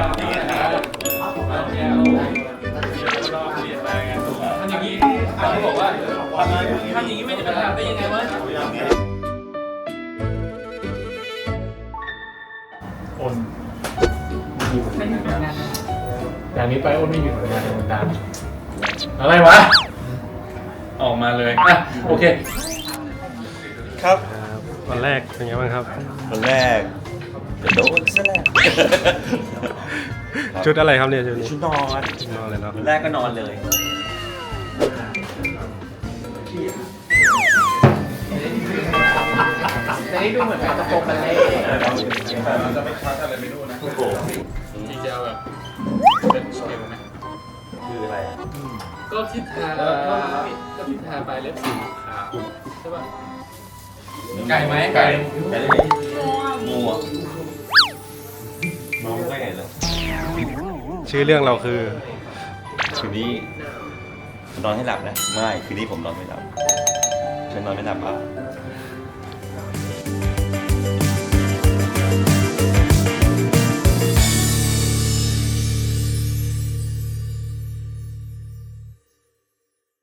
ทำอย่างนี้เขาบอกว่าทำอย่างนี้ไม่จะไปทำได้ยังไงวะโอนมีผลงานจากนี้ไปโอนไม่มีผลงานในวงการอะไรวะ ออกมาเลยอะโอเค ครับวันแรกเป็นไงบ้างครับ วันแรกเดี๋ยวโดนซะแล้ว ชุดอะไรครับเนี่ยชุดนี้ชุดนอนนอนเลยเนาะวันแรกก็นอนเลยแต่นี่ดูเหมือนกับตะโกนบัลเล่โอ้โหมีจะแบบเป็นสเกลไหมคืออะไรอะก็ที่ทาก็ที่ทาไปเล็บสีขาวใช่ป่ะไก่ไหมไก่ไก่เลยงูอะมองไม่เห็นเลย ชื่อเรื่องเราคือ คืนนี้นอนให้หลับนะ ไม่ คืนนี้ผมนอนไม่หลับฉันนอนไม่หลับอะ